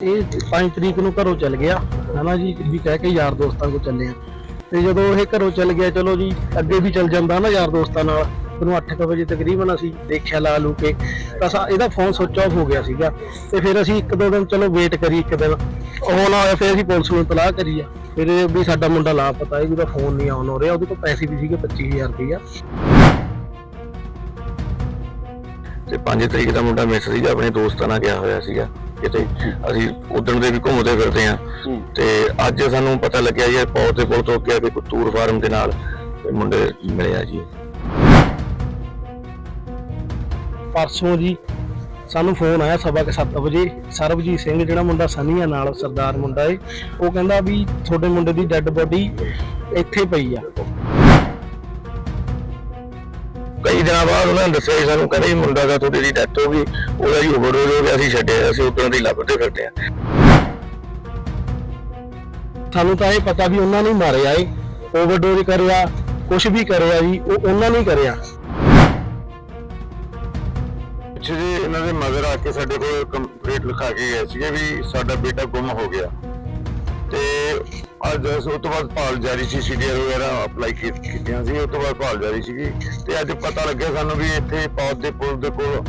ਇਹ 5 ਤਰੀਕ ਨੂੰ ਘਰੋਂ ਚੱਲ ਗਿਆ। ਹਨਾ ਜੀ ਵੀ ਕਹਿ ਕੇ ਯਾਰ ਦੋਸਤਾਂ ਕੋਲ ਚੱਲੇ ਆ। ਤੇ ਜਦੋਂ ਇਹ ਘਰੋਂ ਚੱਲ ਗਿਆ, ਚਲੋ ਜੀ, ਅੱਗੇ ਵੀ ਚੱਲ ਜਾਂਦਾ ਨਾ ਯਾਰ ਦੋਸਤਾਂ ਨਾਲ। ਉਹਨੂੰ 8:00 ਵਜੇ ਤਕਰੀਬਨ ਅਸੀਂ ਦੇਖਿਆ ਲਾ ਲੂ ਕੇ। ਤਾਂ ਇਹਦਾ ਫੋਨ ਸੁੱਚ ਆਫ ਹੋ ਗਿਆ ਸੀਗਾ। ਤੇ ਫਿਰ ਅਸੀਂ ਇੱਕ ਦੋ ਦਿਨ ਚਲੋ ਵੇਟ ਕਰੀ, ਇੱਕ ਦਿਨ। ਉਹ ਨਾ ਫਿਰ ਅਸੀਂ ਪੁਲਿਸ ਨੂੰ ਇਤਲਾਹ ਕਰੀ ਆ। ਫਿਰ ਵੀ ਸਾਡਾ ਮੁੰਡਾ ਲਾਪਤਾ ਹੈ ਜਿਹਦਾ ਫੋਨ ਨਹੀਂ ਆਨ ਹੋ ਰਿਹਾ। ਉਹਦੇ ਕੋਲ ਪੈਸੇ ਵੀ ਸੀਗੇ 25000 ਰੁਪਇਆ ਤੇ 5 ਤਰੀਕ ਦਾ ਮੁੰਡਾ ਮਿਸ ਸੀਗਾ, ਆਪਣੇ ਦੋਸਤਾਂ ਨਾਲ ਗਿਆ ਹੋਇਆ ਸੀਗਾ। ਕਿਤੇ ਅਸੀਂ ਉਦਣ ਦੇ ਵੀ ਘੁੰਮਦੇ ਫਿਰਦੇ ਆ ਤੇ ਅੱਜ ਸਾਨੂੰ ਪਤਾ ਲੱਗਿਆ ਜੀ ਪੌਤ ਦੇ ਪੁਲ ਤੋਂ ਅੱਗੇ ਕਿ ਕੁੱਤੂਰ ਫਾਰਮ ਦੇ ਨਾਲ ਇਹ ਮੁੰਡੇ ਮਿਲਿਆ ਜੀ। ਪਰਸੋਂ ਜੀ ਸਾਨੂੰ ਫੋਨ ਆਇਆ ਸਵਾ ਕੇ 7 ਵਜੇ ਸਰਬਜੀਤ ਸਿੰਘ ਜਿਹੜਾ ਮੁੰਡਾ ਸਨੀਆ ਨਾਲ ਸਰਦਾਰ ਮੁੰਡਾ ਏ ਉਹ ਕਹਿੰਦਾ ਵੀ ਤੁਹਾਡੇ ਮੁੰਡੇ ਦੀ ਡੈੱਡ ਬੋਡੀ ਇੱਥੇ ਪਈ ਆ। ਕਈ ਦਿਨਾਂ ਬਾਅਦ ਉਹਨਾਂ ਨੇ ਦੱਸਿਆ ਜੀ ਸਾਨੂੰ ਕਹਿੰਦੇ ਜੀ ਮੁੰਡਾ ਦਾ ਤੁਹਾਡੀ ਦੀ ਡੈਥ ਹੋ ਗਈ ਉਹਦਾ ਜੀ ਓਵਰਡੋਜ਼ ਹੋ ਗਿਆ ਅਸੀਂ ਛੱਡਿਆ ਅਸੀਂ ਉਦੋਂ ਦੀ ਲੱਭਦੇ ਫਿਰਦੇ ਆ ਸਾਨੂੰ ਤਾਂ ਇਹ ਪਤਾ ਵੀ ਉਹਨਾਂ ਨੇ ਹੀ ਮਾਰਿਆ ਏ ਓਵਰਡੋਜ਼ ਕਰਿਆ ਕੁਝ ਵੀ ਕਰਿਆ ਜੀ ਉਹ ਉਹਨਾਂ ਨੇ ਹੀ ਕਰਿਆ। ਪਿੱਛੇ ਜੀ ਇਹਨਾਂ ਦੇ ਮਦਰ ਆ ਕੇ ਸਾਡੇ ਕੋਲ ਕੰਪਲੀਟ ਲਿਖਾ ਕੇ ਗਏ ਸੀਗੇ ਵੀ ਸਾਡਾ ਬੇਟਾ ਗੁੰਮ ਹੋ ਗਿਆ। ਤੇ ਅੱਜ ਉਸ ਉਸ ਤੋਂ ਬਾਅਦ ਭਾਲ ਜਾਰੀ ਸੀ ਸੀਡੀਆਰ ਵਗੈਰਾ ਅਪਲਾਈ ਕੀਤੀਆਂ ਸੀ, ਉਸ ਤੋਂ ਬਾਅਦ ਭਾਲ ਜਾਰੀ ਸੀਗੀ। ਤੇ ਅੱਜ ਪਤਾ ਲੱਗਿਆ ਸਾਨੂੰ ਵੀ ਇੱਥੇ ਪੌਦ ਦੇ ਪੁਲ ਦੇ ਕੋਲ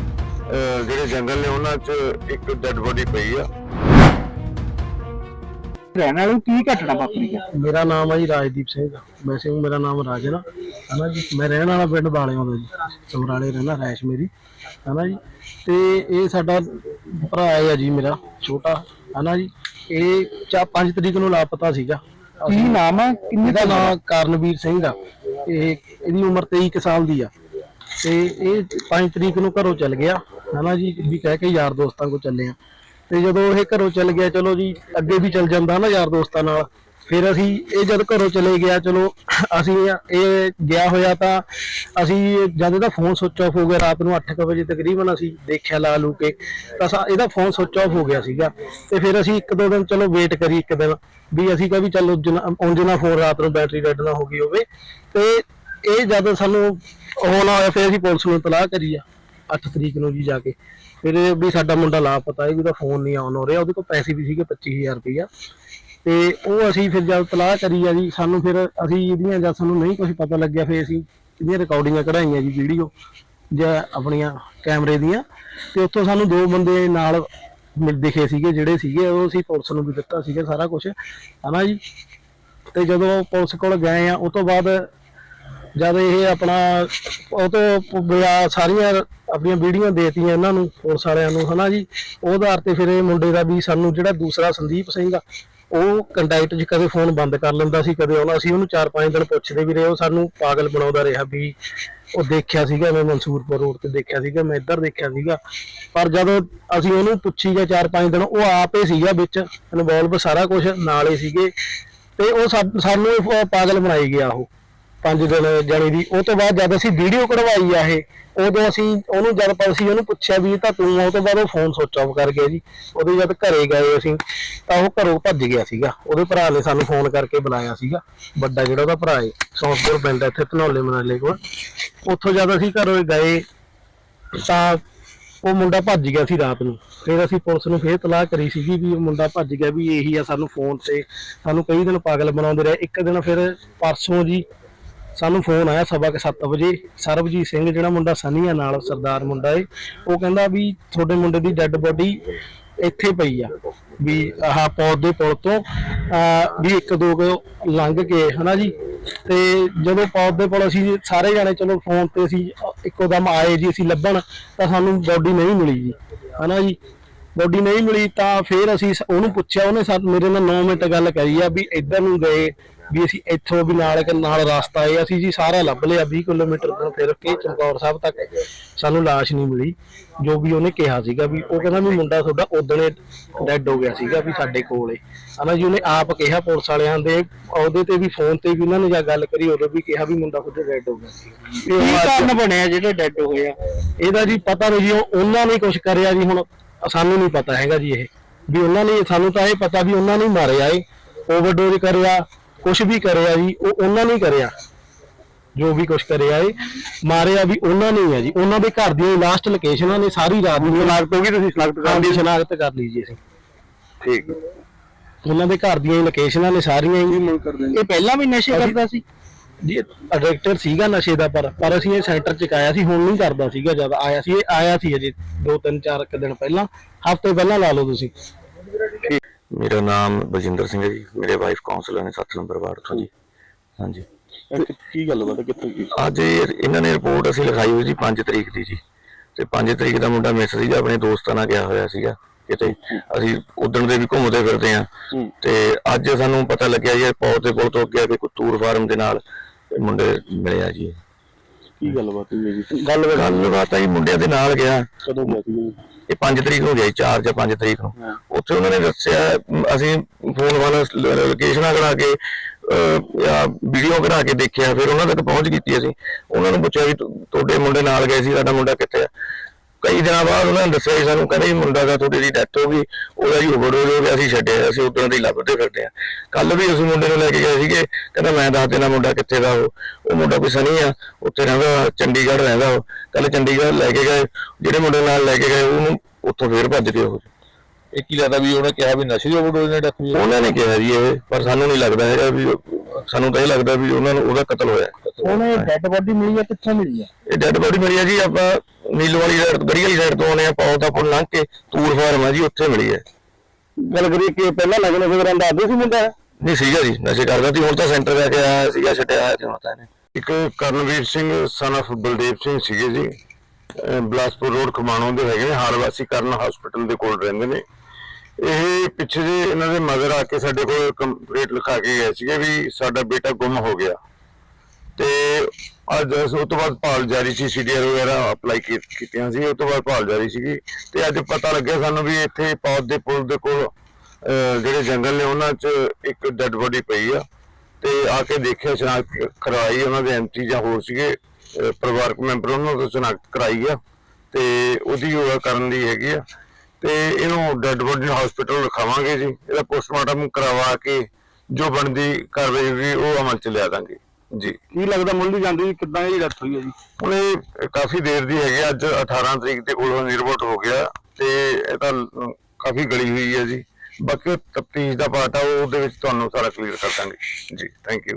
ਜਿਹੜੇ ਜੰਗਲ ਨੇ, ਉਹਨਾਂ 'ਚ ਇੱਕ ਡੈੱਡ ਬੋਡੀ ਪਈ ਆ। ਰਹਿਣ ਵਾਲੇ ਕੀ ਘਟਨਾ ਵਾਪਰੀ ਹੈ ਮੇਰਾ ਨਾਮ ਹੈ ਜੀ ਰਾਜਦੀਪ ਸਿੰਘ। ਵੈਸੇ ਮੇਰਾ ਨਾਮ ਰਾਜਨ ਆ ਹਨਾ ਜੀ? ਮੈਂ ਰਹਿਣ ਵਾਲਾ ਪਿੰਡ ਬਾਲਿਆਂ ਦਾ ਜੀ। ਸਮਰਾਲੇ ਰਹਿਣਾ ਰੈਸ਼ ਮੇਰੀ। ਹਨਾ ਜੀ? ਤੇ ਇਹ ਸਾਡਾ ਭਰਾ ਹੈ ਜੀ ਮੇਰਾ ਛੋਟਾ। ਹਨਾ ਜੀ? ਇਹ ਚਾ 5 ਤਰੀਕ ਨੂੰ ਲਾਪਤਾ ਸੀਗਾ। ਕੀ ਨਾਮ ਹੈ ਕਿੰਨੀ ਇਹਦਾ ਨਾਮ ਕਰਨਵੀਰ ਸਿੰਘ ਆ। ਇਹ ਇਹਦੀ ਉਮਰ 23 ਕੁ ਸਾਲ ਦੀ ਆ। ਤੇ ਇਹ 5 ਤਰੀਕ ਨੂੰ ਘਰੋਂ ਚੱਲ ਗਿਆ। ਹਨਾ ਜੀ? ਵੀ ਕਹਿ ਕੇ ਯਾਰ ਦੋਸਤਾਂ ਕੋਲ ਚੱਲੇ ਆ। ਤੇ ਜਦੋਂ ਇਹ ਘਰੋਂ ਚੱਲ ਗਿਆ, ਚਲੋ ਜੀ, ਅੱਗੇ ਵੀ ਚੱਲ ਜਾਂਦਾ ਨਾ ਯਾਰ ਦੋਸਤਾਂ ਨਾਲ। ਫਿਰ ਅਸੀਂ ਇਹ ਜਦ ਘਰੋਂ ਚਲੇ ਗਿਆ, ਚਲੋ ਅਸੀਂ ਇਹ ਗਿਆ ਹੋਇਆ ਤਾਂ ਅਸੀਂ ਜਦ ਇਹਦਾ ਫੋਨ ਸੁੱਚ ਆਫ ਹੋ ਗਿਆ, ਰਾਤ ਨੂੰ 8:00 ਵਜੇ ਤਕਰੀਬਨ ਅਸੀਂ ਦੇਖਿਆ ਲਾ ਲੂ ਕੇ, ਤਾਂ ਇਹਦਾ ਫੋਨ ਸੁੱਚ ਆਫ ਹੋ ਗਿਆ ਸੀਗਾ। ਤੇ ਫਿਰ ਅਸੀਂ ਇੱਕ ਦੋ ਦਿਨ ਚਲੋ ਵੇਟ ਕਰੀ ਇੱਕ ਦਿਨ, ਵੀ ਅਸੀਂ ਕਿਹਾ ਵੀ ਚਲੋ ਉਂਝ ਨਾ ਫੋਨ ਰਾਤ ਨੂੰ ਬੈਟਰੀ ਡੈਡ ਨਾ ਹੋ ਗਈ ਹੋਵੇ। ਤੇ ਇਹ ਜਦ ਸਾਨੂੰ ਹੋਣਾ ਹੋਇਆ ਫਿਰ ਅਸੀਂ ਪੁਲਿਸ ਨੂੰ ਇਤਲਾਹ ਕਰੀ ਆ। 8 ਤਰੀਕ ਨੂੰ ਜੀ ਜਾ ਕੇ। ਫਿਰ ਇਹ ਵੀ ਸਾਡਾ ਮੁੰਡਾ ਲਾਪਤਾ ਹੈ ਜਿਹਦਾ ਫੋਨ ਨਹੀਂ ਆਨ ਹੋ ਰਿਹਾ, ਉਹਦੇ ਕੋਲ ਪੈਸੇ ਵੀ ਸੀਗੇ 25000 ਰੁਪਇਆ ਤੇ ਉਹ ਅਸੀਂ ਫਿਰ ਜਦ ਤਲਾਹ ਕਰੀ ਆ ਜੀ, ਸਾਨੂੰ ਫਿਰ ਅਸੀਂ ਇਹਦੀਆਂ ਜਦ ਸਾਨੂੰ ਨਹੀਂ ਕੁਝ ਪਤਾ ਲੱਗਿਆ, ਫਿਰ ਅਸੀਂ ਇਹਦੀਆਂ ਰਿਕਾਰਡਿੰਗਾਂ ਕਢਾਈਆਂ ਜੀ ਵੀਡੀਓ ਜਾਂ ਆਪਣੀਆਂ ਕੈਮਰੇ ਦੀਆਂ। ਤੇ ਉੱਥੋਂ ਸਾਨੂੰ ਦੋ ਬੰਦੇ ਨਾਲ ਮਿਲ ਦਿਖੇ ਸੀਗੇ, ਜਿਹੜੇ ਸੀਗੇ, ਉਹ ਅਸੀਂ ਪੁਲਿਸ ਨੂੰ ਵੀ ਦਿੱਤਾ ਸੀਗਾ ਸਾਰਾ ਕੁਝ ਹਨਾ ਜੀ? ਤੇ ਜਦੋਂ ਪੁਲਿਸ ਕੋਲ ਗਏ ਆ, ਉਹ ਤੋਂ ਬਾਅਦ ਜਦ ਇਹ ਆਪਣਾ, ਉਹ ਤੋਂ ਬਿਆ ਸਾਰੀਆਂ ਆਪਣੀਆਂ ਵੀਡੀਓ ਦੇਤੀਆਂ ਇਹਨਾਂ ਨੂੰ, ਪੁਲਿਸ ਵਾਲਿਆਂ ਨੂੰ, ਹਨਾ ਜੀ? ਉਹ ਆਧਾਰ ਤੇ ਫਿਰ ਇਹ ਮੁੰਡੇ ਦਾ ਵੀ ਸਾਨੂੰ ਜਿਹੜਾ ਦੂਸਰਾ ਸੰਦੀਪ ਸਿੰਘ ਆ, ਉਹ ਕੰਟੈਕਟ 'ਚ ਕਦੇ ਫੋਨ ਬੰਦ ਕਰ ਲੈਂਦਾ ਸੀ, ਕਦੇ ਆਉਣਾ ਸੀ। ਉਹਨੂੰ 4-5 ਦਿਨ ਪੁੱਛਦੇ ਵੀ ਰਹੇ, ਉਹ ਸਾਨੂੰ ਪਾਗਲ ਬਣਾਉਂਦਾ ਰਿਹਾ ਵੀ ਉਹ ਦੇਖਿਆ ਸੀਗਾ, ਮੈਂ ਮਨਸੂਰਪੁਰ ਰੋਡ ਤੇ ਦੇਖਿਆ ਸੀਗਾ, ਮੈਂ ਇੱਧਰ ਦੇਖਿਆ ਸੀਗਾ। ਪਰ ਜਦੋਂ ਅਸੀਂ ਉਹਨੂੰ ਪੁੱਛੀ ਗਿਆ 4-5 ਦਿਨ, ਉਹ ਆਪੇ ਸੀਗਾ ਵਿੱਚ ਇਨਵੋਲਵ ਸਾਰਾ ਕੁਝ ਨਾਲੇ ਸੀਗੇ। ਤੇ ਉਹ ਸਾ- ਸਾਨੂੰ ਪਾਗਲ ਬਣਾਈ ਗਿਆ ਉਹ। ਪੰਜ ਦਿਨ ਜਾਣੀ ਦੀ। ਉਹ ਤੋਂ ਬਾਅਦ ਜਦ ਅਸੀਂ ਵੀਡੀਓ ਕਢਵਾਈ ਆ ਇਹ, ਉਦੋਂ ਅਸੀਂ ਉਹਨੂੰ ਜਦ ਪਰ ਅਸੀਂ ਉਹਨੂੰ ਪੁੱਛਿਆ ਵੀ ਤਾਂ ਤੂੰ ਉਹ ਤੋਂ ਬਾਅਦ ਉਹ ਫੋਨ ਸੁੱਚ ਆਫ ਕਰ ਗਿਆ ਜੀ। ਉਹਦੇ ਜਦ ਘਰੇ ਗਏ ਅਸੀਂ, ਤਾਂ ਉਹ ਘਰੋਂ ਭੱਜ ਗਿਆ ਸੀਗਾ। ਉਹਦੇ ਭਰਾ ਨੇ ਸਾਨੂੰ ਫੋਨ ਕਰਕੇ ਬੁਲਾਇਆ ਸੀਗਾ। ਵੱਡਾ ਜਿਹੜਾ ਉਹਦਾ ਭਰਾ ਹੈ ਸੌਂਪੁਰ ਪਿੰਡ ਇੱਥੇ, ਧਨੌਲੇ ਮਨਾਲੇ ਕੋਲ। ਉੱਥੋਂ ਜਦ ਅਸੀਂ ਘਰੋਂ ਗਏ, ਤਾਂ ਉਹ ਮੁੰਡਾ ਭੱਜ ਗਿਆ ਸੀ ਰਾਤ ਨੂੰ। ਫਿਰ ਅਸੀਂ ਪੁਲਿਸ ਨੂੰ ਫੇਰ ਤਲਾਹ ਕਰੀ ਸੀਗੀ ਵੀ ਉਹ ਮੁੰਡਾ ਭੱਜ ਗਿਆ ਵੀ ਇਹੀ ਆ ਸਾਨੂੰ ਫੋਨ ਤੇ। ਸਾਨੂੰ ਕਈ ਦਿਨ ਪਾਗਲ ਬਣਾਉਂਦੇ ਰਹੇ। ਇੱਕ ਦਿਨ ਫਿਰ ਪਰਸੋਂ ਜੀ ਸਾਨੂੰ ਫੋਨ ਆਇਆ ਸਵਾ ਕੇ 7 ਵਜੇ, ਸਰਬਜੀਤ ਸਿੰਘ ਜਿਹੜਾ ਮੁੰਡਾ ਸਨੀਆ ਨਾਲ, ਸਰਦਾਰ ਮੁੰਡਾ ਏ, ਉਹ ਕਹਿੰਦਾ ਵੀ ਤੁਹਾਡੇ ਮੁੰਡੇ ਦੀ ਡੈੱਡ ਬੋਡੀ ਇੱਥੇ ਪਈ ਆ, ਵੀ ਆਹ ਪੌਦ ਦੇ ਪੁਲ ਤੋਂ ਵੀ ਇੱਕ ਦੋ ਲੰਘ ਕੇ, ਹਨਾ ਜੀ? ਤੇ ਜਦੋਂ ਪੌਦ ਦੇ ਪੁਲ ਅਸੀਂ ਸਾਰੇ ਜਾਣੇ ਚਲੋ ਫੋਨ ਤੇ ਅਸੀਂ ਇੱਕੋ ਦਮ ਆਏ ਜੀ, ਅਸੀਂ ਲੱਭਣ, ਤਾਂ ਸਾਨੂੰ ਬੋਡੀ ਨਹੀਂ ਮਿਲੀ ਜੀ, ਹਨਾ ਜੀ? ਬੋਡੀ ਨਹੀਂ ਮਿਲੀ ਤਾਂ ਫਿਰ ਅਸੀਂ ਉਹਨੂੰ ਪੁੱਛਿਆ, ਉਹਨੇ ਸਾਨੂੰ ਮੇਰੇ ਨਾਲ 9 ਮਿੰਟ ਗੱਲ ਕਰੀ ਆ ਵੀ ਇੱਧਰ ਨੂੰ ਗਏ ਵੀ ਅਸੀਂ ਇੱਥੋਂ ਵੀ ਨਾਲ ਇੱਕ ਨਾਲ ਰਸਤਾ ਹੈ ਅਸੀਂ ਜੀ ਸਾਰਾ ਲੱਭ ਲਿਆ 20 ਕਿਲੋਮੀਟਰ ਤੋਂ ਫਿਰ ਕੇ ਚਮਕੌਰ ਸਾਹਿਬ ਤੱਕ ਸਾਨੂੰ ਲਾਸ਼ ਨਹੀਂ ਮਿਲੀ ਜੋ ਵੀ ਉਹਨੇ ਕਿਹਾ ਸੀਗਾ ਵੀ ਉਹ ਕਹਿੰਦਾ ਵੀ ਮੁੰਡਾ ਤੁਹਾਡਾ ਉਦਣੇ ਡੈੱਡ ਹੋ ਗਿਆ ਸੀਗਾ ਵੀ ਸਾਡੇ ਕੋਲੇ। ਹਨਾ ਜੀ ਉਹਨੇ ਆਪ ਕਿਹਾ ਪੁਲਿਸ ਵਾਲਿਆਂ ਦੇ ਉਹਦੇ ਤੇ ਵੀ ਫੋਨ ਤੇ ਵੀ ਉਹਨਾਂ ਨੇ ਜਾ ਗੱਲ ਕਰੀ ਉਦੋਂ ਵੀ ਕਿਹਾ ਵੀ ਮੁੰਡਾ ਤੁਹਾਡਾ ਡੈੱਡ ਹੋ ਗਿਆ ਸੀ ਕੀ ਕਾਰਨ ਬਣਿਆ ਜਿਹੜੇ ਡੈੱਡ ਹੋਏ ਆ ਇਹਦਾ ਜੀ ਪਤਾ ਨਹੀਂ ਜੀ ਉਹ- ਉਹਨਾਂ ਨੇ ਕੁਝ ਕਰਿਆ ਜੀ ਹੁਣ ਸਾਨੂੰ ਨਹੀਂ ਪਤਾ ਹੈਗਾ ਜੀ ਇਹ। ਵੀ ਉਹਨਾਂ ਨੇ ਸਾਨੂੰ ਤਾਂ ਇਹ ਪਤਾ ਵੀ ਉਹਨਾਂ ਨੇ ਮਾਰਿਆ ਏ ਓਵਰਡੋਜ਼ ਕਰਿਆ ਕੁਝ ਵੀ ਕਰਿਆ ਜੀ ਉਹ ਉਹਨਾਂ ਨੇ ਕਰਿਆ। ਜੋ ਵੀ ਕੁਝ ਕਰਿਆ ਏ ਮਾਰਿਆ ਵੀ ਉਹਨਾਂ ਨੇ ਹੀ ਆ ਜੀ। ਉਹਨਾਂ ਦੇ ਘਰ ਦੀਆਂ ਲਾਸਟ ਲੋਕੇਸ਼ਨਾਂ ਨੇ ਸਾਰੀ ਰਾਤ ਨੂੰ ਸ਼ਨਾਖਤ ਹੋ ਗਈ ਤੁਸੀਂ ਸ਼ਨਾਖਤ ਕਰ ਲਈ? ਸ਼ਨਾਖਤ ਕਰ ਲਈ ਜੀ ਅਸੀਂ। ਠੀਕ। ਉਹਨਾਂ ਦੇ ਘਰ ਦੀਆਂ ਲੋਕੇਸ਼ਨਾਂ ਨੇ ਸਾਰੀਆਂ ਹੀ। ਇਹ ਪਹਿਲਾਂ ਵੀ ਨਸ਼ੇ ਕਰਦਾ ਸੀ? ਜੀ ਐਡਿਕਟਰ ਸੀਗਾ ਨਸ਼ੇ ਦਾ ਪਰ ਪਰ ਅਸੀਂ ਇਹ ਸੈਂਟਰ ਚ ਆਇਆ ਸੀ ਹੁਣ ਨਹੀਂ ਕਰਦਾ ਸੀਗਾ ਜਦ ਆਇਆ ਸੀ। ਇਹ ਆਇਆ ਸੀ ਅਜੇ 2 3 4 ਕੁ ਦਿਨ ਪਹਿਲਾਂ। ਹਫ਼ਤੇ ਪਹਿਲਾਂ ਲਾ ਲਓ ਤੁਸੀਂ। ਮੇਰਾ ਨਾਮ ਬਲਜਿੰਦਰ ਸਿੰਘ ਹੈ ਜੀ। ਮੇਰੇ ਵਾਈਫ ਕਾਉਂਸਲਰ ਨੇ 7 ਨੰਬਰ ਵਾਰਡ ਤੋਂ ਜੀ। ਹਾਂਜੀ। ਕੀ ਗੱਲ ਬਾਤ ਕਿੱਥੇ ਕੀ? ਅੱਜ ਇਹ- ਇਹਨਾਂ ਨੇ ਰਿਪੋਰਟ ਅਸੀਂ ਲਿਖਾਈ ਹੋਈ ਜੀ 5 ਤਰੀਕ ਦੀ ਜੀ। ਤੇ 5 ਤਰੀਕ ਦਾ ਮੁੰਡਾ ਮਿਸ ਸੀਗਾ ਆਪਣੇ ਦੋਸਤਾਂ ਨਾਲ ਗਿਆ ਹੋਇਆ ਸੀਗਾ ਕਿਤੇ। ਅਸੀਂ ਉਦਣ ਦੇ ਵੀ ਘੁੰਮਦੇ ਫਿਰਦੇ ਆ ਤੇ ਅੱਜ ਸਾਨੂੰ ਪਤਾ ਲੱਗਿਆ ਜੀ ਪੌਤ ਦੇ ਪੁਲ ਤੋਂ ਅੱਗੇ ਆ ਕੇ ਕੁੱਤੂਰ ਫਾਰਮ ਦੇ ਨਾਲ ਇਹ ਮੁੰਡੇ ਮਿਲਿਆ ਜੀ। ਕੀ ਗੱਲ ਬਾਤ ਹੋਈ ਹੈ ਜੀ ਗੱਲ ਗੱਲਬਾਤ ਆਈ ਮੁੰਡਿਆਂ ਦੇ ਨਾਲ ਗਿਆ। ਕਦੋਂ ਗਿਆ ਸੀ? ਇਹ 5 ਤਰੀਕ ਨੂੰ ਗਿਆ 4 ਜਾਂ 5 ਤਰੀਕ ਨੂੰ। ਉੱਥੇ ਉਹਨਾਂ ਨੇ ਦੱਸਿਆ ਅਸੀਂ ਫੋਨ ਵਾਲਾ ਲੋਕੇਸ਼ਨਾਂ ਕਰਾ ਕੇ ਅਹ, ਜਾਂ ਵੀਡੀਓ ਕਰਾ ਕੇ ਦੇਖਿਆ ਫਿਰ ਉਹਨਾਂ ਤੱਕ ਪਹੁੰਚ ਕੀਤੀ ਅਸੀਂ। ਉਹਨਾਂ ਨੂੰ ਪੁੱਛਿਆ ਵੀ ਤੁ- ਤੁਹਾਡੇ ਮੁੰਡੇ ਨਾਲ ਗਏ ਸੀ ਸਾਡਾ ਮੁੰਡਾ ਕਿੱਥੇ ਆ? ਕਈ ਦਿਨਾਂ ਬਾਅਦ ਉਹਨਾਂ ਨੇ ਦੱਸਿਆ ਜੀ ਸਾਨੂੰ, ਕਹਿੰਦੇ ਜੀ ਮੁੰਡਾ ਦਾ ਤੁਹਾਡੇ ਦੀ ਡੈਥ ਹੋ ਗਈ, ਉਹਦਾ ਜੀ ਓਵਰਡੋਜ਼ ਹੋ ਗਿਆ ਅਸੀਂ ਛੱਡਿਆ ਅਸੀਂ ਉਦੋਂ ਦੀ ਲੱਭਦੇ ਫਿਰਦੇ ਆ। ਕੱਲ ਵੀ ਉਸ ਮੁੰਡੇ ਨੂੰ ਲੈ ਕੇ ਗਏ ਸੀਗੇ, ਕਹਿੰਦਾ ਮੈਂ ਦੱਸ ਦੇਣਾ ਮੁੰਡਾ ਕਿੱਥੇ ਦਾ ਉਹ ਉਹ ਮੁੰਡਾ ਕੋਈ ਸਨੀ ਆ, ਉੱਥੇ ਰਹਿੰਦਾ, ਚੰਡੀਗੜ੍ਹ ਰਹਿੰਦਾ ਉਹ। ਕੱਲ ਚੰਡੀਗੜ੍ਹ ਲੈ ਕੇ ਗਏ, ਜਿਹੜੇ ਮੁੰਡੇ ਨਾਲ ਲੈ ਕੇ ਗਏ, ਉਹਨੂੰ ਉੱਥੋਂ ਫੇਰ ਭੱਜ ਗਏ ਉਹ। ਇਹ ਕੀ ਲੱਗਦਾ ਵੀ ਉਹਨੇ ਕਿਹਾ ਵੀ ਨਸ਼ੇ ਦੀ ਓਵਰਡੋਜ਼ ਨੇ ਡੈਥ ਹੋਈ ਹੈ? ਉਹਨਾਂ ਨੇ ਕਿਹਾ ਜੀ ਇਹ ਪਰ ਸਾਨੂੰ ਨਹੀਂ ਲੱਗਦਾ ਹੈਗਾ ਵੀ ਉਹ- ਸਾਨੂੰ ਤਾਂ ਇਹ ਲੱਗਦਾ ਵੀ ਉਹਨਾਂ ਨੂੰ ਉਹਦਾ ਕਤਲ ਹੋਇਆ। ਹੁਣ ਇਹ ਡੈਡ ਬੋਡੀ ਮਿਲੀ ਹੈ ਕਿੱਥੋਂ ਮਿਲੀ ਹੈ? ਇਹ ਡੈਡ ਬੋਡੀ ਮਿਲੀ ਹੈ ਜੀ ਆਪਾਂ ਨੀਲੋ ਵਾਲੀ ਸਾਈਡ ਗੜੀ ਵਾਲੀ ਸਾਈਡ ਤੋਂ ਆਉਣੇ ਆ ਪਾਉ ਦਾ ਪੁੱਲ ਲੰਘ ਕੇ ਤੂਰ ਫਾਰਮ ਆ ਜੀ ਉੱਥੇ ਮਿਲੀ ਹੈ। ਗੱਲ ਕਰੀਏ ਕਿ ਪਹਿਲਾਂ ਲੱਗਣਾ ਫਿਰ ਰਹਿੰਦਾ ਆਦੇ ਸੀ ਮੁੰਡਾ? ਨਹੀਂ ਸੀਗਾ ਜੀ ਨਸ਼ੇ ਕਰਦਾ ਸੀ ਹੁਣ ਤਾਂ ਸੈਂਟਰ ਜਾ ਕੇ ਆਇਆ ਸੀਗਾ ਛੱਡਿਆ ਆਇਆ ਤੇ ਹੁਣ ਤਾਂ ਇਹਨੇ। ਇੱਕ ਕਰਨਵੀਰ ਸਿੰਘ son of ਬਲਦੇਵ ਸਿੰਘ ਸੀਗੇ ਜੀ। ਅਹ ਬਿਲਾਸਪੁਰ ਰੋਡ ਖਮਾਣੋਂ ਦੇ ਹੈਗੇ ਨੇ ਹਾਰਵਾਸੀ ਕਰਨ ਹਸਪੀਟਲ ਦੇ ਕੋਲ ਰਹਿੰਦੇ ਨੇ। ਇਹ ਪਿੱਛੇ ਜੇ ਇਹਨਾਂ ਦੇ ਮਦਰ ਆ ਕੇ ਸਾਡੇ ਕੋਲ ਕੰਪਲੀਟ ਲਿਖਾ ਕੇ ਗਏ ਸੀਗੇ ਵੀ ਸਾਡਾ ਬੇਟਾ ਗੁੰਮ ਹੋ ਗਿਆ। ਤੇ ਅੱਜ ਉਸ ਤੋਂ ਬਾਅਦ ਭਾਲ ਜਾਰੀ ਸੀ ਸੀਡੀਆਰ ਵਗੈਰਾ ਅਪਲਾਈ ਕੀਤੀਆਂ ਸੀ, ਉਸ ਤੋਂ ਬਾਅਦ ਭਾਲ ਜਾਰੀ ਸੀਗੀ। ਤੇ ਅੱਜ ਪਤਾ ਲੱਗਿਆ ਸਾਨੂੰ ਵੀ ਇੱਥੇ ਪੌਦ ਦੇ ਪੁਲ ਦੇ ਕੋਲ ਜਿਹੜੇ ਜੰਗਲ ਨੇ ਉਹਨਾਂ 'ਚ ਇੱਕ ਡੈੱਡ ਬੋਡੀ ਪਈ ਆ। ਤੇ ਆ ਕੇ ਦੇਖਿਆ, ਸ਼ਨਾਖਤ ਕਰਵਾਈ ਉਹਨਾਂ ਦੇ ਐਮਟੀ ਜਾਂ ਹੋਰ ਸੀਗੇ ਪਰਿਵਾਰਕ ਮੈਂਬਰ ਉਹਨਾਂ ਤੋਂ ਸ਼ਨਾਖਤ ਕਰਾਈ ਆ। ਤੇ ਉਹਦੀ ਉਹ ਕਰਨ ਦੀ ਹੈਗੀ ਆ। ਤੇ ਇਹਨੂੰ ਡੈੱਡ ਬੋਡੀ ਹਸਪੀਟਲ ਰਖਾਵਾਂਗੇ ਜੀ। ਇਹਦਾ ਪੋਸਟਮਾਰਟਮ ਕਰਵਾ ਕੇ ਜੋ ਬਣਦੀ ਕਾਰਵਾਈ ਹੋਈ ਉਹ ਅਮਲ ਚ ਲਿਆ ਦਾਂਗੇ। ਜੀ। ਕੀ ਲੱਗਦਾ ਮੁੱਲ ਦੀ ਜਾਂਦੀ ਕਿੱਦਾਂ ਇਹ ਡੈਥ ਹੋਈ ਹੈ ਜੀ? ਹੁਣ ਇਹ ਕਾਫੀ ਦੇਰ ਦੀ ਹੈਗੀ ਅੱਜ 18 ਤਰੀਕ ਦੇ ਕੋਲ ਨਿਰਵੋਟ ਹੋ ਗਿਆ ਤੇ ਇਹ ਤਾਂ ਕਾਫੀ ਗਲੀ ਹੋਈ ਹੈ ਜੀ। ਬਾਕੀ ਤਫਤੀਸ਼ ਦਾ ਪਾਰਟ ਆ ਉਹ ਉਹਦੇ ਵਿੱਚ ਤੁਹਾਨੂੰ ਸਾਰਾ ਕਲੀਅਰ ਕਰ ਦਾਂਗੇ। ਜੀ ਥੈਂਕ ਯੂ